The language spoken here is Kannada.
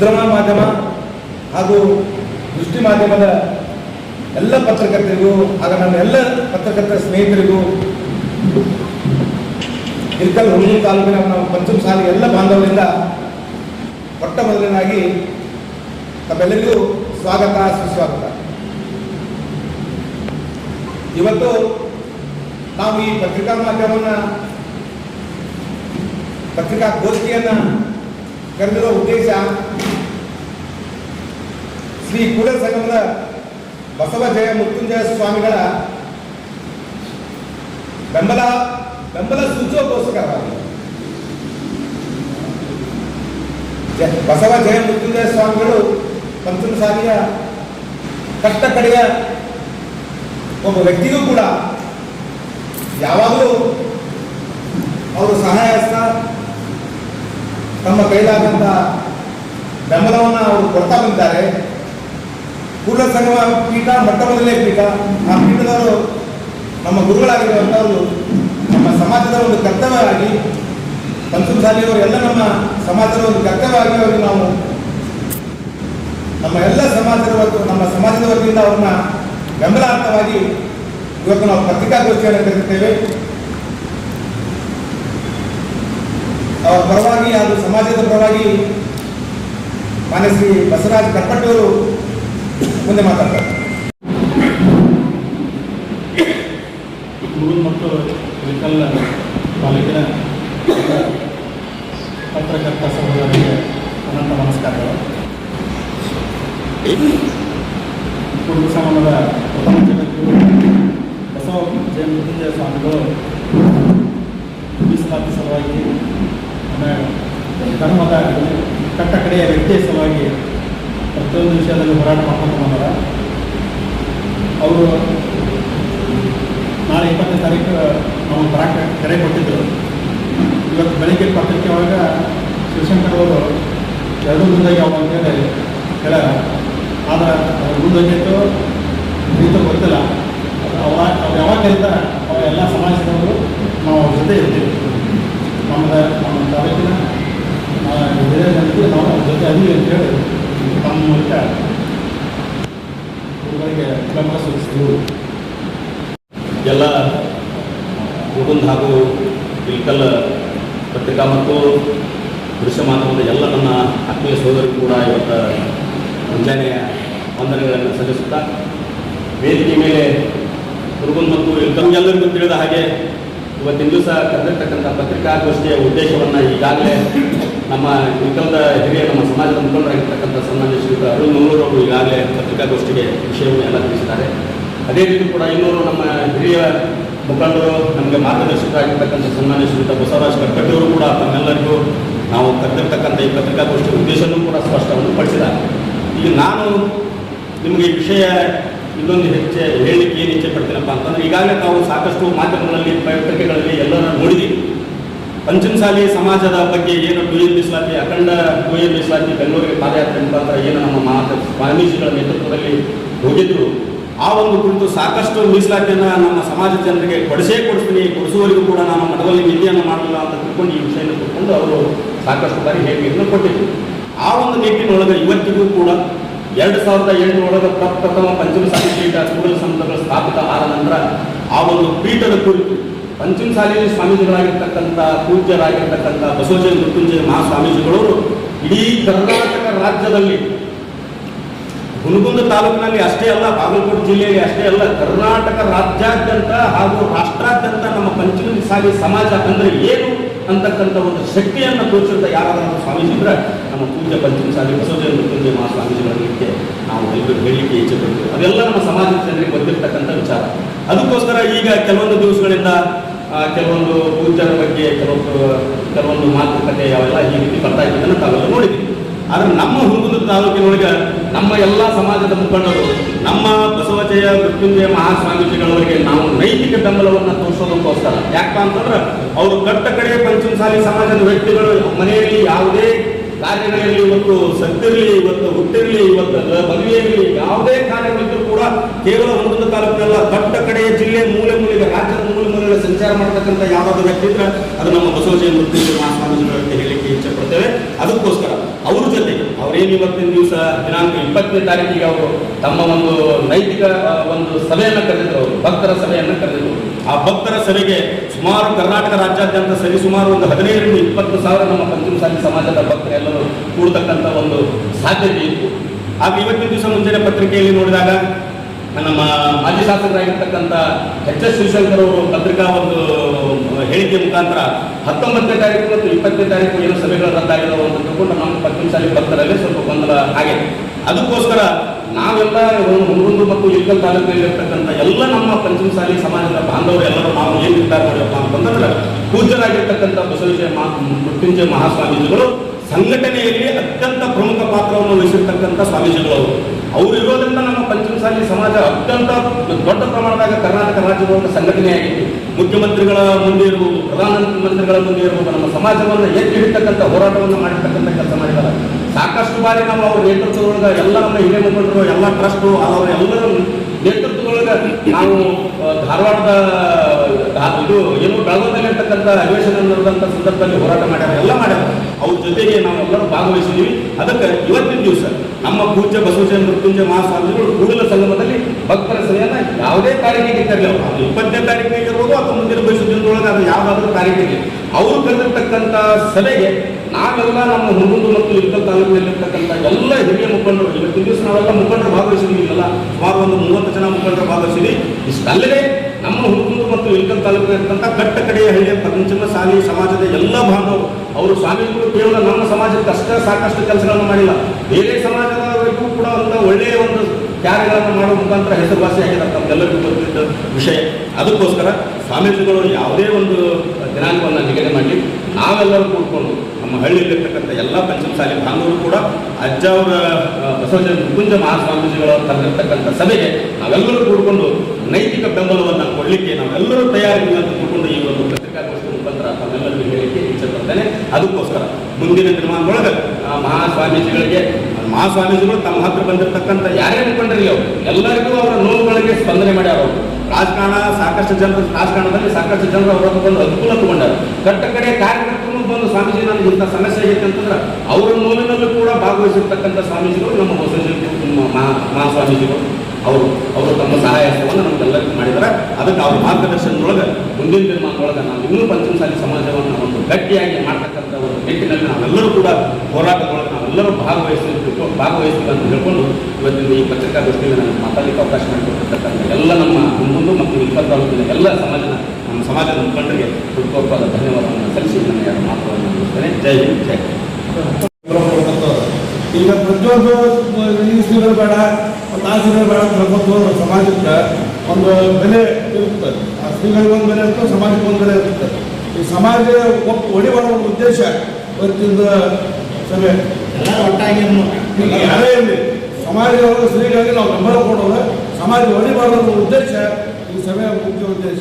ಮುದ್ರಣ ಮಾಧ್ಯಮ ಹಾಗೂ ದೃಷ್ಟಿ ಮಾಧ್ಯಮದ ಎಲ್ಲ ಪತ್ರಕರ್ತರಿಗೂ ಹಾಗೂ ನನ್ನ ಎಲ್ಲ ಪತ್ರಕರ್ತರ ಸ್ನೇಹಿತರಿಗೂ ಇರ್ಕಲ್ ಹುಡುಗಿ ತಾಲೂಕಿನ ನಮ್ಮ ಪಂಚಮ ಶಾಲೆ ಎಲ್ಲ ಬಾಂಧವರಿಂದ ಮೊಟ್ಟ ಮೊದಲನಾಗಿ ತಮ್ಮೆಲ್ಲರಿಗೂ ಸ್ವಾಗತ, ಸುಸ್ವಾಗತ. ಇವತ್ತು ನಾವು ಈ ಪತ್ರಿಕಾ ಮಾಧ್ಯಮವನ್ನು ಪತ್ರಿಕಾ ಗೋಷ್ಠಿಯನ್ನು ಕರೆದಿರೋ ಉದ್ದೇಶ ಶ್ರೀ ಕೂಡಲ ಸಂಗಮದ ಬಸವ ಜಯ ಮೃತ್ಯುಂಜಯ ಸ್ವಾಮಿಗಳ ಬೆಂಬಲ ಬೆಂಬಲ ಸೂಚೋಗೋಸ್ಕರವಾಗಿ ಜ- ಬಸವ ಜಯ ಮೃತ್ಯುಂಜಯ ಸ್ವಾಮಿಗಳು ಪಂಚಮಸಾಲಿಯ ಕಟ್ಟ ಕಡೆಯ ಒಬ್ಬ ವ್ಯಕ್ತಿಗೂ ಕೂಡ ಯಾವಾಗಲೂ ಅವರು ಸಹಾಯ ಹಸ್ತ ತಮ್ಮ ಕೈಲಾದಂಥ ಬೆಂಬಲವನ್ನು ಅವರು ಕೊಡ್ತಾ ಬಂದಿದ್ದಾರೆ. ಕೂಡಲ ಸಂಗಮ ಪೀಠ ಮೊಟ್ಟ ಮೊದಲನೇ ಪೀಠ, ಆ ಪೀಠದವರು ನಮ್ಮ ಗುರುಗಳಾಗಿರುವಂಥವ್ರು, ನಮ್ಮ ಸಮಾಜದ ಒಂದು ಕರ್ತವ್ಯವಾಗಿ ಪಂಚಮಸಾಲಿಯವರು ಎಲ್ಲ ನಮ್ಮ ಸಮಾಜದ ಒಂದು ಕರ್ತವ್ಯವಾಗಿ ಅವರು ನಾವು ನಮ್ಮ ಎಲ್ಲ ಸಮಾಜದ ನಮ್ಮ ಸಮಾಜದ ವತಿಯಿಂದ ಅವ್ರನ್ನ ಬೆಂಬಲಾರ್ಥವಾಗಿ ಇವತ್ತು ನಾವು ಪತ್ರಿಕಾಗೋಷ್ಠಿಯನ್ನು ಕರೆದಿದ್ದೇವೆ ಅವರ ಪರವಾಗಿ ಹಾಗೂ ಸಮಾಜದ ಪರವಾಗಿ ಮಾನ್ಯ ಶ್ರೀ ಬಸವರಾಜ್ ಕಟ್ಪಟ್ಟಿಯವರು ಮುಂದೆ ಮಾತಾಡ್ತಾರೆ. ಗೂಗಲ್ ಮತ್ತು ವಿಕಲ್ ತಾಲೂಕಿನ ಪತ್ರಕರ್ತ ಸಹೋದರಿಗೆ ಅನಂತ ನಮಸ್ಕಾರಗಳು. ಕುರುಬ ಸಂಗಮದ ಪ್ರಥಮ ಜಗದ್ಗುರು ಬಸವ ಜಯ ಮೃತ್ಯುಂಜಯ ಸ್ವಾಮಿಗಳು ಮೀಸಲಾತಿ ಸಲುವಾಗಿ ಧರ್ಮದ ಕಟ್ಟ ಕಡೆಯ ವ್ಯಕ್ತಿಯ ಸಲುವಾಗಿ ಪ್ರತಿಯೊಂದು ವಿಷಯದಲ್ಲಿ ಹೋರಾಟ ಮಾಡ್ಕೊಂಡು ಬಂದಾರ ಅವರು ನಾಳೆ ಇಪ್ಪತ್ತನೇ ತಾರೀಕು, ನಾವು ಬರಾಕ ಕರೆ ಕೊಟ್ಟಿದ್ದರು ಇವತ್ತು ಬೆಳಿಗ್ಗೆ ಪತ್ರಿಕೆ ಒಳಗೆ ಶಿವಶಂಕರ್ ಅವರು ಎರಡೂ ಮುಂದಾಗಿ ಅವ ಅಂತೇಳಿ ಹೇಳ ಆದ್ರೆ ಅವ್ರ ಮುಂದಾಗಿತ್ತು ರೀತಿ ಗೊತ್ತಿಲ್ಲ. ಅವ ಅವ್ರು ಯಾವಾಗ ಕರೀತಾರ ಅವ ಎಲ್ಲ ಸಮಾಜದವರು ನಾವು ಅವ್ರ ಜೊತೆ ಇರ್ತೀವಿ. ನಮ್ಮದ ನಮ್ಮ ತಾಲೂಕಿನ ಆ, ಹಿರಿಯ ಜನತೆ ಅದೀವಿ ಅಂತೇಳಿ ತಮ್ಮ ಮೂಲಕ ಹುಡುಗರಿಗೆ ಕ್ರಮ ಸೂಚಿಸಿದರು ಎಲ್ಲ ಮುಗುಂದ್ ಹಾಗೂ ಇಲ್ಕಲ್ ಪತ್ರಿಕಾ ಮತ್ತು ದೃಶ್ಯ ಮಾಧ್ಯಮದ ಎಲ್ಲ ನನ್ನ ಆತ್ಮೀಯ ಸೋದರಿಗೂ ಕೂಡ ಇವತ್ತು ಮುಂಜಾನೆಯ ವಂದನೆಗಳನ್ನು ಸಲ್ಲಿಸುತ್ತಾ ವೇದಿಕೆ ಮೇಲೆ ಹುಡುಗನ್ ಮತ್ತು ಎಲ್ಲರಿಗೂ ತಿಳಿದ ಹಾಗೆ ಇವತ್ತಿನ ದಿವಸ ಕರೆದಿರ್ತಕ್ಕಂಥ ಪತ್ರಿಕಾಗೋಷ್ಠಿಯ ಉದ್ದೇಶವನ್ನು ಈಗಾಗಲೇ ನಮ್ಮ ಇಲ್ಕಲ್ದ ಹಿರಿಯ ನಮ್ಮ ಸಮಾಜದ ಮುಖಂಡರಾಗಿರ್ತಕ್ಕಂಥ ಸನ್ಮಾನ್ಯ ಶ್ರೀಯುತ ಅರುಣ್ ನೂರೂರು ಅವರು ಈಗಾಗಲೇ ಪತ್ರಿಕಾಗೋಷ್ಠಿಗೆ ವಿಷಯವನ್ನು ಎಲ್ಲ ತಿಳಿಸಿದ್ದಾರೆ. ಅದೇ ರೀತಿ ಕೂಡ ಇನ್ನೂರು ನಮ್ಮ ಹಿರಿಯ ಮುಖಂಡರು, ನಮಗೆ ಮಾರ್ಗದರ್ಶಕರಾಗಿರ್ತಕ್ಕಂಥ ಸನ್ಮಾನ್ಯ ಶ್ರೀಯುತ ಬಸವರಾಜ್ ಅವರು ಕೂಡ ತಮ್ಮೆಲ್ಲರಿಗೂ ನಾವು ಕರೆದಿರ್ತಕ್ಕಂಥ ಈ ಪತ್ರಿಕಾಗೋಷ್ಠಿ ಉದ್ದೇಶವನ್ನು ಕೂಡ ಸ್ಪಷ್ಟವನ್ನು ಪಡಿಸಿದ್ದಾರೆ. ಈಗ ನಾನು ನಿಮಗೆ ಈ ವಿಷಯ ಇನ್ನೊಂದು ಹೆಚ್ಚೆ ಹೇಳಲಿಕ್ಕೆ ಏನು ಇಚ್ಛೆ ಪಡ್ತೀನಪ್ಪ ಅಂತಂದರೆ, ಈಗಾಗಲೇ ನಾವು ಸಾಕಷ್ಟು ಮಾಧ್ಯಮಗಳಲ್ಲಿ, ಪತ್ರಿಕೆಗಳಲ್ಲಿ ಎಲ್ಲರನ್ನು ನೋಡಿದ್ದೀವಿ ಪಂಚಮಸಾಲಿ ಸಮಾಜದ ಬಗ್ಗೆ ಏನು ಎನ್ ಮೀಸಲಾತಿ ಅಖಂಡ ಎನ್ ಮೀಸಲಾತಿ ಬೆಂಗಳೂರಿಗೆ ಪಾದಯಾತ್ರೆ ಮುಖಾಂತರ ಏನು ನಮ್ಮ ಮಾತ ಸ್ವಾಮೀಜಿಗಳ ನೇತೃತ್ವದಲ್ಲಿ ಹೋಗಿದ್ರು ಆ ಒಂದು ಕುರಿತು ಸಾಕಷ್ಟು ಮೀಸಲಾತಿಯನ್ನು ನಮ್ಮ ಸಮಾಜ ಜನರಿಗೆ ಕೊಡಿಸೇ ಕೊಡಿಸ್ತೀನಿ, ಕೊಡಿಸುವವರಿಗೂ ಕೂಡ ನಾನು ಮಠದಲ್ಲಿ ನಿಧಿಯನ್ನು ಮಾಡಲಿಲ್ಲ ಅಂತ ತಿಳ್ಕೊಂಡು ಈ ವಿಷಯನ ತಿಳ್ಕೊಂಡು ಅವರು ಸಾಕಷ್ಟು ಬಾರಿ ಹೇಳಿಕೆಯನ್ನು ಕೊಟ್ಟಿದ್ರು. ಆ ಒಂದು ನಿಟ್ಟಿನೊಳಗೆ ಇವತ್ತಿಗೂ ಕೂಡ ಎರಡು ಸಾವಿರದ ಎಂಟರೊಳಗೆ ಪ್ರಪ್ರಥಮ ಪಂಚಮಸಾಲಿ ಪೀಠ ಕೂಡಲ ಸಂಸ್ಥೆಗಳು ಸ್ಥಾಪಿತ ಆದ ನಂತರ ಆ ಒಂದು ಪೀಠದ ಕುರಿತು ಪಂಚಮಸಾಲಿ ಸ್ವಾಮೀಜಿಗಳಾಗಿರ್ತಕ್ಕಂಥ ಪೂಜ್ಯರಾಗಿರ್ತಕ್ಕಂಥ ಬಸವಜಯ ಮೃತ್ಯುಂಜಯ ಮಹಾಸ್ವಾಮೀಜಿಗಳವರು ಇಡೀ ಕರ್ನಾಟಕ ರಾಜ್ಯದಲ್ಲಿ ಹುನಗುಂದ ತಾಲೂಕಿನಲ್ಲಿ ಅಷ್ಟೇ ಅಲ್ಲ, ಬಾಗಲಕೋಟೆ ಜಿಲ್ಲೆಯಲ್ಲಿ ಅಷ್ಟೇ ಅಲ್ಲ, ಕರ್ನಾಟಕ ರಾಜ್ಯಾದ್ಯಂತ ಹಾಗೂ ರಾಷ್ಟ್ರಾದ್ಯಂತ ನಮ್ಮ ಪಂಚಮಸಾಲಿ ಸಮಾಜ ಅಂದರೆ ಏನು ಅಂತಕ್ಕಂಥ ಒಂದು ಶಕ್ತಿಯನ್ನು ತೋರಿಸಿದ ಯಾರಾದರೂ ಸ್ವಾಮೀಜಿ ಅಂದ್ರೆ ನಮ್ಮ ಪೂಜ್ಯ ಪಂಚಮಸಾಲಿ ಬಸವಜಯ ಮೃತ್ಯುಂಜಯ ಮಹಾಸ್ವಾಮೀಜಿಗಳಿಗೆ ನಾವು ಎಲ್ಲರೂ ಹೇಳಲಿಕ್ಕೆ ಇಚ್ಛೆ ಪಡ್ತೀವಿ ಅದೆಲ್ಲ ನಮ್ಮ ಸಮಾಜದ ಜನರಿಗೆ ಗೊತ್ತಿರ್ತಕ್ಕಂಥ ವಿಚಾರ. ಅದಕ್ಕೋಸ್ಕರ ಈಗ ಕೆಲವೊಂದು ದಿವಸಗಳಿಂದ ಕೆಲವೊಂದು ಪೂಜಾರ ಬಗ್ಗೆ, ಕೆಲವೊಂದು ಕೆಲವೊಂದು ಮಾತುಕತೆ ಅವೆಲ್ಲ ಈ ರೀತಿ ಬರ್ತಾ ಇದ್ದದನ್ನು ತಾವೆಲ್ಲ ನೋಡಿದ್ದೀವಿ. ಆದ್ರೆ ನಮ್ಮ ಹುಡುಗದ ತಾಲೂಕಿನೊಳಗೆ ನಮ್ಮ ಎಲ್ಲ ಸಮಾಜದ ಮುಖಂಡರು, ನಮ್ಮ ಬಸವಜಯ ಮೃತ್ಯುಂಜಯ ಮಹಾಸ್ವಾಮೀಜಿಗಳವರಿಗೆ ನಾವು ನೈತಿಕ ಬೆಂಬಲವನ್ನು ತೋರಿಸೋದಕ್ಕೋಸ್ಕರ. ಯಾಕಪ್ಪ ಅಂತಂದ್ರೆ ಅವರು ಕಟ್ಟ ಕಡೆ ಪಂಚಮಸಾಲಿ ಸಮಾಜದ ವ್ಯಕ್ತಿಗಳು ಮನೆಯಲ್ಲಿ ಯಾವುದೇ ಕಾರ್ಯಗಳಲ್ಲಿ ಇವತ್ತು ಸತ್ತಿರಲಿ, ಇವತ್ತು ಹುಟ್ಟಿರಲಿ, ಇವತ್ತು ಮದುವೆಯಲ್ಲಿ ಯಾವುದೇ ಕಾರ್ಯಗಳಿದ್ರೂ ಕೂಡ ಕೇವಲ ಒಂದೊಂದು ತಾಲೂಕಿನಲ್ಲ, ಕಟ್ಟ ಕಡೆಯ ಜಿಲ್ಲೆ ಮೂಲೆ ಮೂಲೆಗೆ, ರಾಜ್ಯದ ಮೂಲೆ ಸಂಚಾರ ಮಾಡ್ತಕ್ಕಂಥ ಯಾವ್ದಾದ್ರು ವ್ಯಕ್ತಿ ಇದ್ರೆ ಅದು ನಮ್ಮ ಬಸವಜಯ ಮೂರ್ತಿ ಮಹಾಸ್ವಾಮೀಜಿಗಳ ಅಂತ ಇಚ್ಛೆ ಪಡ್ತೇವೆ. ಅದಕ್ಕೋಸ್ಕರ ಅವರೇನು ಇವತ್ತಿನ ದಿವಸ ದಿನಾಂಕ ಇಪ್ಪತ್ತನೇ ತಾರೀಕಿಗೆ ಅವರು ತಮ್ಮ ಒಂದು ನೈತಿಕ ಒಂದು ಸಭೆಯನ್ನು ಕರೆದಿದ್ರು ಅವರು, ಭಕ್ತರ ಸಭೆಯನ್ನು ಕರೆದಿದ್ರು. ಆ ಭಕ್ತರ ಸಭೆಗೆ ಸುಮಾರು ಕರ್ನಾಟಕ ರಾಜ್ಯಾದ್ಯಂತ ಸರಿ ಸುಮಾರು ಒಂದು ಹದಿನೈದರಿಂದ ಇಪ್ಪತ್ತು ಸಾವಿರ ನಮ್ಮ ಪಂಚಮಸಾಲಿ ಸಮಾಜದ ಭಕ್ತರೆಲ್ಲರೂ ಕೂಡತಕ್ಕಂಥ ಒಂದು ಸಾಧ್ಯತೆ ಇತ್ತು. ಆಗ ಇವತ್ತಿನ ದಿವಸ ಮುಂಜಾನೆ ಪತ್ರಿಕೆಯಲ್ಲಿ ನೋಡಿದಾಗ ನಮ್ಮ ಮಾಜಿ ಶಾಸಕರಾಗಿರ್ತಕ್ಕಂಥ ಎಚ್ ಎಸ್ ಶಿವಶಂಕರ್ ಅವರು ಪತ್ರಿಕಾ ಒಂದು ಹೇಳಿಕೆ ಮುಖಾಂತರ ಹತ್ತೊಂಬತ್ತನೇ ತಾರೀಕು ಮತ್ತು ಇಪ್ಪತ್ತನೇ ತಾರೀಕು ಏನು ಸಭೆಗಳು ರದ್ದಾಗಿದ್ದಾವೆ ಅಂತ ತಿಳ್ಕೊಂಡು ನಮ್ಮ ಪಂಚಮಸಾಲಿ ಭಕ್ತರಲ್ಲಿ ಸ್ವಲ್ಪ ಗೊಂದಲ ಆಗಿದೆ. ಅದಕ್ಕೋಸ್ಕರ ನಾವೆಲ್ಲ ಮುಂದೊಂದು ಮತ್ತು ಇಲ್ಕಲ್ ತಾಲೂಕಿನಲ್ಲಿರ್ತಕ್ಕಂಥ ಎಲ್ಲ ನಮ್ಮ ಪಂಚಮಸಾಲಿ ಸಮಾಜದ ಬಾಂಧವರು ಎಲ್ಲರೂ ನಾವು ಏನು ನಿರ್ಧಾರ ಮಾಡಿವಪ್ಪ ಅಂತಂದ್ರೆ ಪೂಜ್ಯರಾಗಿರ್ತಕ್ಕಂಥ ಬಸವೇಶ್ವರ ಮೃತ್ಯುಂಜಯ ಮಹಾಸ್ವಾಮೀಜಿಗಳು ಸಂಘಟನೆಯಲ್ಲಿ ಅತ್ಯಂತ ಪ್ರಮುಖ ಪಾತ್ರವನ್ನು ವಹಿಸಿರ್ತಕ್ಕಂಥ ಸ್ವಾಮೀಜಿಗಳು ಅವರು. ಅವರು ಇರೋದ್ರಿಂದ ನಮ್ಮ ಪಂಚಮಸಾಲಿ ಸಮಾಜ ಅತ್ಯಂತ ದೊಡ್ಡ ಪ್ರಮಾಣದಾಗ ಕರ್ನಾಟಕ ರಾಜ್ಯದ ಒಂದು ಸಂಘಟನೆಯಾಗಿತ್ತು. ಮುಖ್ಯಮಂತ್ರಿಗಳ ಮುಂದೆ ಇರುವುದು ಪ್ರಧಾನಮಂತ್ರಿಗಳ ಮುಂದೆ ಇರುವುದು ನಮ್ಮ ಸಮಾಜವನ್ನು ಎತ್ತಿ ಹಿಡಿತಕ್ಕಂಥ ಹೋರಾಟವನ್ನು ಮಾಡಿರ್ತಕ್ಕಂಥ ಕೆಲಸ ಮಾಡಿದ್ದಾರೆ. ಸಾಕಷ್ಟು ಬಾರಿ ನಾವು ಅವ್ರ ನೇತೃತ್ವದೊಳಗೆ ಎಲ್ಲ ನಮ್ಮ ಹಿರಿಯ ಮುಖಂಡರು, ಎಲ್ಲ ಟ್ರಸ್ಟು ಅವರ ಎಲ್ಲರ ನೇತೃತ್ವದೊಳಗೆ ನಾವು ಧಾರವಾಡದ ಇದು ಏನು ಬೆಳಗಾವದಲ್ಲಿ ಇರ್ತಕ್ಕಂಥ ಅಧಿವೇಶನ ನಡೆದಂಥ ಸಂದರ್ಭದಲ್ಲಿ ಹೋರಾಟ ಮಾಡ್ಯಾರ, ಎಲ್ಲ ಮಾಡ್ಯಾರ. ಅವ್ರ ಜೊತೆಗೆ ನಾವೆಲ್ಲರೂ ಭಾಗವಹಿಸಿದ್ದೀವಿ ಅದಕ್ಕೆ ಇವತ್ತಿನ ದಿವಸ ನಮ್ಮ ಪೂಜ್ಯ ಬಸವಜಯ ಮೃತ್ಯುಂಜಯ ಮಹಾಸ್ವಾಮಿಗಳು ಕೂಡಲ ಸಂಗಮದಲ್ಲಿ ಭಕ್ತರ ಸಭೆಯನ್ನ ಯಾವುದೇ ತಾರೀಕಿಗೆ ತರಲಿ ಅದು ಇಪ್ಪತ್ತನೇ ತಾರೀಕಿಗೆ ಅಥವಾ ಮುಂದಿನ ದಿನದೊಳಗೆ ಅದು ಯಾವುದಾದ್ರೂ ತಾರೀಕಿಗೆ ಅವರು ಕರೆದಿರ್ತಕ್ಕಂಥ ಸಭೆಗೆ ನಾವೆಲ್ಲ ನಮ್ಮ ಹುಡುಗರು ಮತ್ತು ಯುದ್ಧ ತಾಲೂಕಿನಲ್ಲಿರ್ತಕ್ಕಂಥ ಎಲ್ಲ ಹಿರಿಯ ಮುಖಂಡರು, ಇವತ್ತಿನ ದಿವಸ ನಾವೆಲ್ಲ ಮುಖಂಡರು ಭಾಗವಹಿಸಿದ್ದೀವಿ ಅಲ್ಲ ಸುಮಾರು ಒಂದು ಮೂವತ್ತು ಜನ ಮುಖಂಡರು ಭಾಗವಹಿಸಿದ್ವಿ. ಇಷ್ಟಲ್ಲದೆ ನಮ್ಮ ಹುಡುಗರು ಮತ್ತು ಇಲ್ಕಲ್ ತಾಲೂಕಿನಲ್ಲಿರ್ತಕ್ಕಂಥ ಕಟ್ಟ ಕಡೆಯ ಹಳ್ಳಿಯ ಪಂಚಮ ಸಾಲಿ ಸಮಾಜದ ಎಲ್ಲ ಬಾಂಧವರು ಅವರು ಸ್ವಾಮೀಜಿಗಳು ಕೇವಲ ನಮ್ಮ ಸಮಾಜಕ್ಕೆ ಅಷ್ಟೇ ಸಾಕಷ್ಟು ಕೆಲಸಗಳನ್ನು ಮಾಡಿಲ್ಲ. ಬೇರೆ ಸಮಾಜದವರಿಗೂ ಕೂಡ ಒಂದು ಒಳ್ಳೆಯ ಒಂದು ಕಾರ್ಯಗಳನ್ನು ಮಾಡುವ ಮುಖಾಂತರ ಹೆಸರುವಾಸಿಯಾಗಿದ್ದಾರೆ ತಮ್ಮೆಲ್ಲರಿಗೂ ಗೊತ್ತಿದ್ದ ವಿಷಯ. ಅದಕ್ಕೋಸ್ಕರ ಸ್ವಾಮೀಜಿಗಳು ಯಾವುದೇ ಒಂದು ದಿನಾಂಕವನ್ನು ನಿಗದಿ ಮಾಡಿ ನಾವೆಲ್ಲರೂ ಕೂಡ್ಕೊಂಡು ನಮ್ಮ ಹಳ್ಳಿಯಲ್ಲಿರ್ತಕ್ಕಂಥ ಎಲ್ಲ ಪಂಚಮಸಾಲಿ ಬಾಂಧವರು ಕೂಡ ಅಜ್ಜ ಅವರ ಬಸವಜನ ಮುಕುಂಜ ಮಹಾಸ್ವಾಮೀಜಿಗಳ ತಂದಿರ್ತಕ್ಕಂಥ ಸಭೆಗೆ ನಾವೆಲ್ಲರೂ ಕೂಡ್ಕೊಂಡು ನೈತಿಕ ಬೆಂಬಲವನ್ನು ಕೊಡಲಿಕ್ಕೆ ನಾವೆಲ್ಲರೂ ತಯಾರಿ ಅಂತ ತಿಳ್ಕೊಂಡು ಈ ಒಂದು ಪತ್ರಿಕಾಗೋಷ್ಠಿ ಮುಖಾಂತರ ತಮ್ಮೆಲ್ಲರಿಗೂ ಹೇಳಿಕೆ ಇಚ್ಛೆ ಪಡ್ತೇನೆ ಅದಕ್ಕೋಸ್ಕರ ಮುಂದಿನ ಆ ಮಹಾಸ್ವಾಮೀಜಿಗಳಿಗೆ ಮಹಾಸ್ವಾಮೀಜಿಗಳು ತಮ್ಮ ಹತ್ರ ಬಂದಿರತಕ್ಕಂಥ ಯಾರೇ ಮುಖಂಡರಿ ಅವರು, ಎಲ್ಲರಿಗೂ ಅವರ ನೋವುಗಳಿಗೆ ಸ್ಪಂದನೆ ಮಾಡ್ಯಾರ ಅವರು. ರಾಜಕಾರಣ ಸಾಕಷ್ಟು ಜನರು, ರಾಜಕಾರಣದಲ್ಲಿ ಸಾಕಷ್ಟು ಜನರು ಅವರ ಬಂದು ಅನುಕೂಲ ತಗೊಂಡಾರ. ಕಟ್ಟ ಕಡೆ ಕಾರ್ಯಕರ್ತರು ಬಂದು ಸ್ವಾಮೀಜಿ, ನನಗೆ ಇಂಥ ಸಮಸ್ಯೆ ಆಗೈತೆ ಅಂತಂದ್ರೆ ಅವರ ನೋವಿನಲ್ಲೂ ಕೂಡ ಭಾಗವಹಿಸಿರ್ತಕ್ಕಂಥ ಸ್ವಾಮೀಜಿಗಳು, ನಮ್ಮ ಮಹಾ ಸ್ವಾಮೀಜಿಗಳು ಅವರು ಅವರು ತಮ್ಮ ಸಹಾಯ ಹಸ್ತವನ್ನು ನಮಗೆಲ್ಲರಿಗೂ ಮಾಡಿದ್ದಾರೆ. ಅದಕ್ಕೆ ಅವ್ರ ಮಾರ್ಗದರ್ಶನದೊಳಗೆ ಮುಂದಿನ ದಿನಮಾನದೊಳಗೆ ನಾವು ಇನ್ನೂ ಪಂಚಮಸಾಲಿ ಸಮಾಜವನ್ನು ಒಂದು ಗಟ್ಟಿಯಾಗಿ ಮಾಡ್ತಕ್ಕಂಥ ಒಂದು ನಿಟ್ಟಿನಲ್ಲಿ ನಾವೆಲ್ಲರೂ ಕೂಡ ಹೋರಾಟದೊಳಗೆ ನಾವೆಲ್ಲರೂ ಭಾಗವಹಿಸಬೇಕು ಭಾಗವಹಿಸ್ತೀವಿ ಅಂತ ಹೇಳ್ಕೊಂಡು ಇವತ್ತಿನ ಈ ಪತ್ರಿಕಾಗೋಷ್ಠಿಯಲ್ಲಿ ನನಗೆ ಮಾತಾಡಲಿಕ್ಕೆ ಅವಕಾಶ ಮಾಡಿಕೊಟ್ಟಿರ್ತಕ್ಕಂಥ ಎಲ್ಲ ನಮ್ಮ ಹನ್ನೊಂದು ಮತ್ತು ಇಪ್ಪತ್ತು ಎಲ್ಲ ಸಮಾಜದ ನಮ್ಮ ಸಮಾಜದ ಮುಖಂಡರಿಗೆ ಹುಡುಕೋಪಾದ ಧನ್ಯವಾದವನ್ನು ಸಲ್ಲಿಸಿ ನನ್ನ ಎರಡು ಮಾತುಗಳನ್ನು ಮುಗಿಸ್ತೇನೆ. ಜೈ ಹಿಂದ್ ಜೈ ಈಗ ಪ್ರತಿಯೊಂದು ಈ ಸೀರೆ ಬೇಡ ಒಂದು ಆ ಬೇಡ ಅಂತ ಹೇಳ್ಬೋದು. ಸಮಾಜಕ್ಕೆ ಒಂದು ಬೆಲೆ ಇರುತ್ತೆ. ಆ ಸ್ತ್ರೀಗಳಿಗೆ ಒಂದು ಬೆಲೆ ಇರುತ್ತೆ ಸಮಾಜಕ್ಕೆ ಒಂದು ಬೆಲೆ ಇರುತ್ತೆ. ಈ ಸಮಾಜ ಮಾಡೋ ಒಂದು ಉದ್ದೇಶ ಇವತ್ತಿಂದ ಸಭೆ. ಎಲ್ಲ ಒಟ್ಟಾಗಿ ಈಗ ಯಾರೇ ಇರಲಿ ಸಮಾಜದವರು ಸ್ತ್ರೀಗಳಿಗೆ ನಾವು ಬೆಂಬಲ ಕೊಡೋದು ಸಮಾಜ ಒಂದು ಉದ್ದೇಶ ಈ ಸಭೆಯ ಮುಖ್ಯ ಉದ್ದೇಶ.